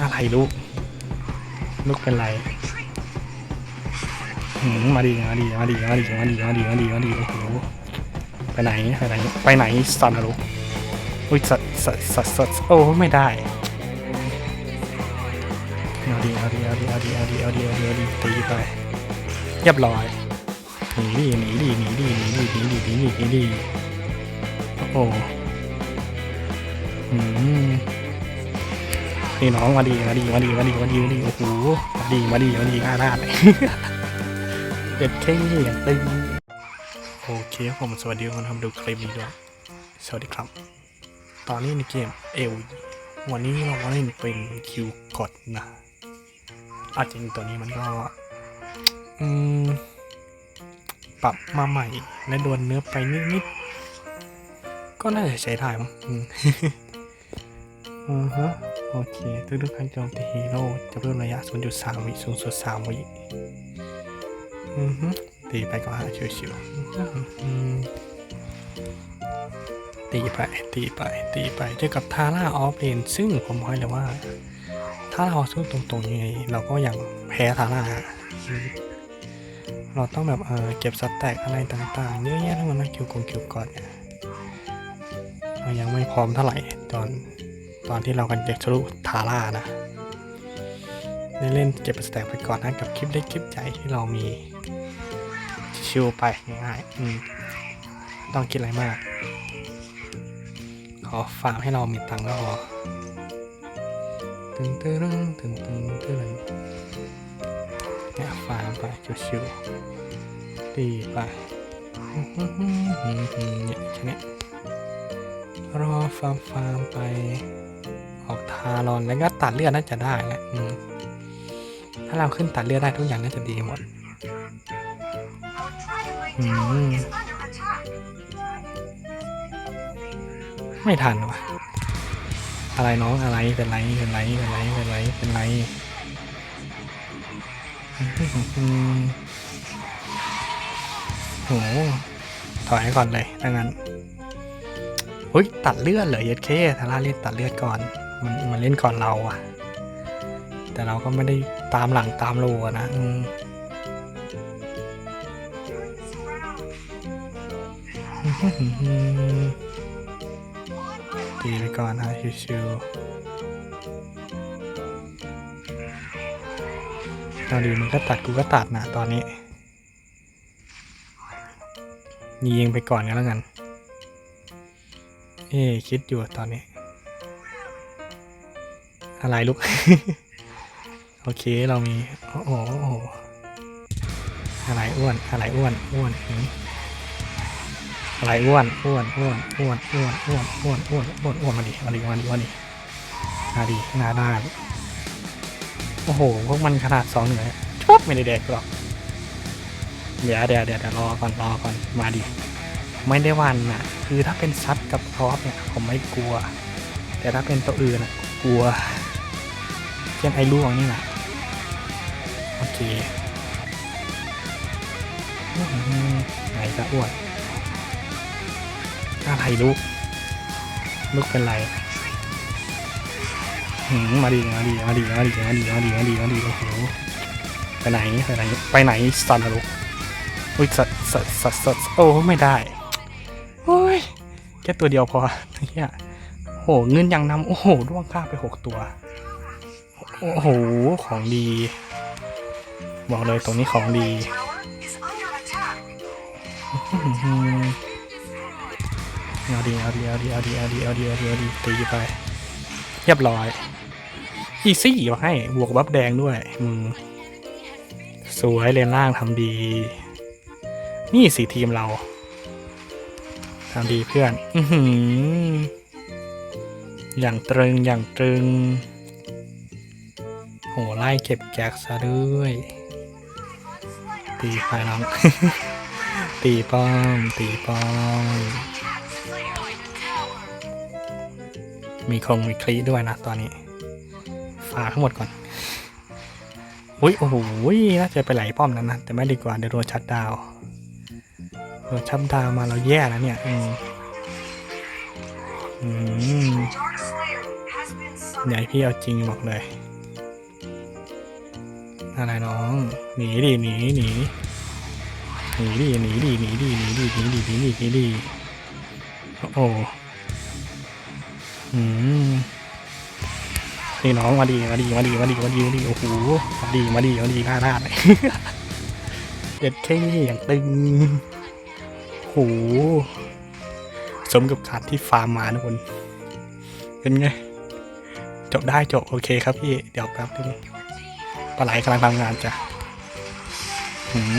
อะไรลูก ลูกเป็นไรมาดีมาดีมาดีมาดีมาดีมาดีมาดีมาดีโอ้โหไปไหนไปไหนไปไหนสัตว์อะลูกอุ้ยสัตว์สัตว์สัตว์สัตว์โอ้ไม่ได้เอาดีเอาดีเอาดีเอาดีเอาดีเอาดีเอาดีเอาดีตีไปเรียบร้อยหนีดีหนีดีหนีดีหนีดีหนีดีหนีดีหนีดีโอ้โหอืม นี่น้องมาดีมาดีมาดีมาดีมาดีมาดีโอ้โหมาดีมาดีมาดีอาราดเด็ดแค่นี้อย่างตึงโอเคผมสวัสดีคนทำดูคลิปนี้ด้วยสวัสดีครับ ตอนนี้ในเกมเอลวันนี้เรามาเล่นเป็นคิวกดนะอาจริงตัวนี้มันก็อืมปรับมาใหม่และดวนเนื้อไปนิดๆก็น่าจะใช้ได้มั้งอืมอือฮะ โอเคทุกทุกๆการโจมตีฮีโร่จะเพิ่มระยะ 0.3 วิสูงสุด 3 วิอือฮึตีไปก็หาชิวๆตีไป ตีไป ตีไป เจอกับทาร่าออฟเลนซึ่งผมบอกเลยว่า ถ้าเราสู้ตรงๆยังไงเราก็ยังแพ้ทาร่าเราต้องแบบเออเก็บสแต็กอะไรต่างๆ เยอะแยะทั้งหมดนะคิวกงคิวก่อนเนี่ยเรายังไม่พร้อมเท่าไหร่ตอน ตอนที่เรากันเก็บทะลุทาร่านะได้เล่นเก็บสแต็กไปก่อนนะกับคลิปเล็กคลิปใหญ่ที่เรามีชิวไปง่ายๆอืมต้องคิดอะไรมาก ขอฝากให้เรามีตังค์ก็พอตึงตึงตึงตึงตึงเนี่ยฝากไปชิวๆตีไปเนี่ยแค่นี้รอฟาร์มฟาร์มไปารอนแล้วก็ตัดเลือดน่าจะได้แหละถ้าเราขึ้นตัดเลือดได้ทุกอย่างน่าจะดีหมดมไม่ทันวะอะไรน้องอะไรเป็นไรเป็นไรเป็นไรเป็นไรเป็นไรอืมโหถอยก่อนเลยถ้างั้นเฮ้ยตัดเลือดเหรอเยดเคทาร่าเล่นตัดเลือดก่อน มันมันเล่นก่อนเราอะแต่เราก็ไม่ได้ตามหลังตามโลอะนะอืมตีไปก่อนนะชิวๆเอาดีมันก็ตัดกูก็ตัดนะตอนนี้ยิงไปก่อนกันแล้วกัน เอ๊ะคิดอยู่ตอนนี้ อะไรลูก โอเคเรามี โอ้โหอะไรอ้วน อะไรอ้วน อ้วนหืมอะไรอ้วน อ้วน อ้วน อ้วน อ้วน อ้วน อ้วน อ้วน อ้วน อ้วนมาดิมาดิมาดิมาดิมาดิหน้าด้านโอ้โห พวกมันขนาดสองเหนือชอบไม่ได้แดกหรอก เดี๋ยวเดี๋ยวเดี๋ยวรอก่อนรอก่อน มาดิ ไม่ได้วันน่ะ คือถ้าเป็นซัดกับพร็อพเนี่ย ผมไม่กลัว แต่ถ้าเป็นตัวอื่นน่ะ กลัว เช่นไอ้ล่วงนี่แหละโอเคไหนจะอ้วนอะไรลูกลูกเป็นไรหืมมาดีมาดีมาดีมาดีมาดีมาดีมาดีมาดีโอ้โหไปไหนไปไหนไปไหนสัตว์อะลูกอุ้ยสัตว์สัตว์สัตว์สัตว์โอ้ไม่ได้โอ้ยแค่ตัวเดียวพอเฮียโหเงินยังนำโอ้โหร่วงค่าไปหกตัว โอ้โห ของดี บอกเลยตรงนี้ของดี เอาดีเอาดีเอาดีเอาดีเอาดีเอาดีเอาดีเอาดีตีไป เรียบร้อย อีซี่มาให้ บวกบัฟแดงด้วย อืม สวยเลนล่างทำดี นี่สี่ทีมเราทำดีเพื่อน อือหืออย่างตรึงอย่างตรึง โหไล่เก็บแจ็คซะด้วย ตีไปน้อง ตีป้อม ตีป้อม มีคงมีคลีด้วยนะตอนนี้ ฝาทั้งหมดก่อนอุ้ยโอ้โหน่าจะไปไหลป้อมนั้นนะ แต่ไม่ดีกว่าเดี๋ยวโดนชัดดาวโดนชัดดาวมาเราแย่แล้วเนี่ย อืมอืมใหญ่พี่เอาจริงบอกเลย อะไรน้องหนีดิหนีหนีหนีดิหนีดิหนีดิหนีดิหนีดิหนีดิหนีดิโอ้หอืมนี่น้องมาดีมาดีมาดีมาดีมาดีมาดีโอ้โหมาดีมาดีมาดีหน้าหน้าเลยเด็ดแค่นี้อย่างตึงโหสมกับการที่ฟาร์มมาทุกคนเป็นไงจบได้จบโอเคครับพี่ เดี๋ยวแป๊บนึง ปลาไหลกำลังทำงานจ้ะ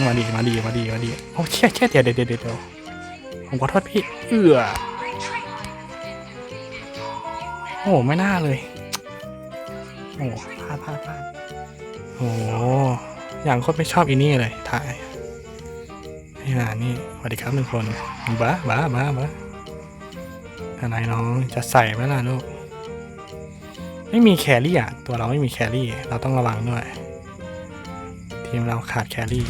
มาดีมาดีมาดีมาดีโอ้เชี่ยเชี่ยเดี๋ยวเดี๋ยวเดี๋ยวผมขอโทษพี่ เอือโอ้ไม่น่าเลย โอ้พลาดพลาดพลาดโอ้อย่างโคตรไม่ชอบอีนี่เลยถ่ายนี่ฮะนี่สวัสดีครับหนึ่งคนบ้าบ้าบ้าบ้าอะไรน้องจะใส่ไหมล่ะลูกไม่มีแครี่อะ ตัวเราไม่มีแครี่ เราต้องระวังด้วย ทีมเราขาดแครี่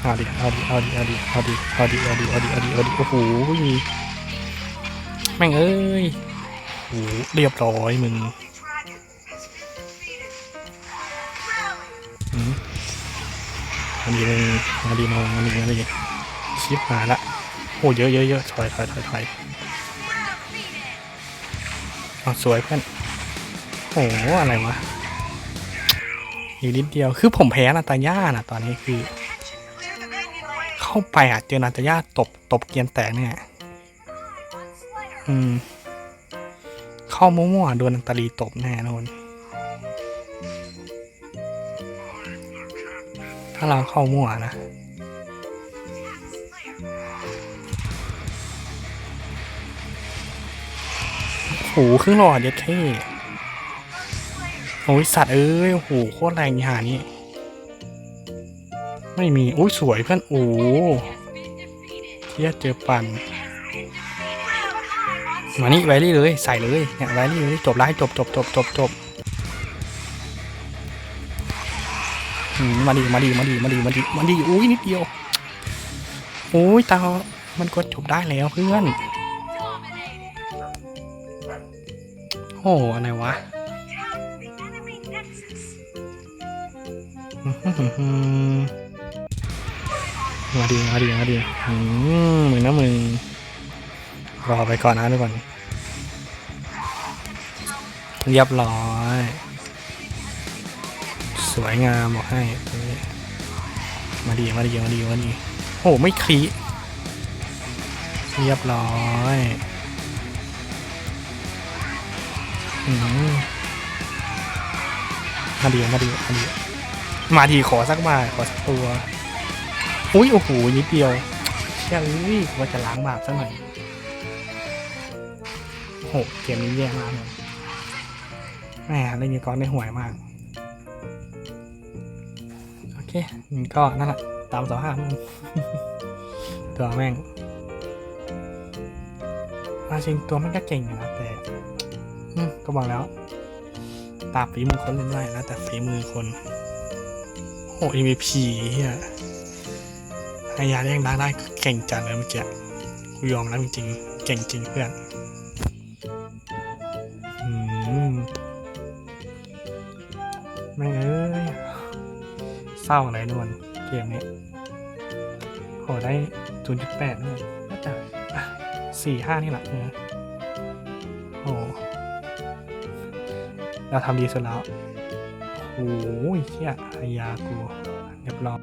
เอาดิเอาดิเอาดิเอาดิเอาดิเอาดิเอาดิเอาดิเอาดิเอาดิโอ้โหแม่งเอ้ยโอ้โหเรียบร้อยมึงอืมอันนี้มึงอันนี้นองอันนี้อันนี้ชิปมาละโอ้เยอะเยอะเยอะถอยถอยถอยถอยเอาสวยเพื่อนโอ้โหอะไรวะ อีกนิดเดียว คือผมแพ้นาตาย่านะตอนนี้คือ เข้าไปอะเจอนาตาย่าตบตบเกียนแตกเนี่ย อืม เข้ามั่วๆโดนนาตาลีตบแน่นอนถ้าเราเข้ามั่วนะโอ้โหครึ่งหลอดเย็ดเท่ โอ้ยสัตว์เอ้ยโอ้โหโคตรแรงหานี่ไม่มีโอ้ยสวยเพื่อนโอ้เทียเจอปันมานี่ไวรี่เลย ใส่เลยเนี่ยไวรี่เลยจบไล่จบจบจบจบจบมมาดีมาดีมาดีมาดีมาดีมาดีอุ้ยนิดเดียวโอ้ยตามันกดจบได้แล้วเพื่อนโอ้อะไรวะ มาดีมาดีมาดีอืมมึงนะมึงรอไปก่อนนะทุกคนเรียบร้อย สวยงามบอกให้ มาดีมาดีมาดีมาดีโอ้ไม่คลีเรียบร้อยอืมมาดีมาดีมาดี มาดีขอสักมาขอสักตัว อุ้ยโอ้โหนิดเดียวเชื่อเลยว่าจะล้างบาปสักหน่อยโหเกมนี้แย่มากเลยแหม่เล่นมีก้อนได้ห่วยมาก โอเคมันก็นั่นแหละตามสภาพมันตัวแม่งมาจริงตัวมันก็เก่งอยู่นะแต่ก็บอกแล้วตาฝีมือคนเล่นได้แล้วแต่ฝีมือคน อ้ MVP เฮียไอยาเรียกได้ได้เก่งจังเลยเมื่อกี้กูยอมรับจริงๆเก่งจริงเพื่อนอืมแม่งเอ้ยเศร้าอะไรนวลเกมนี้โหได้0.8ด้วยน่าจะสี่ห้านี่แหละเออโอ้เราทำดีสุดแล้ว โอ้ยเชี่ยไอยากูเรียบร้อย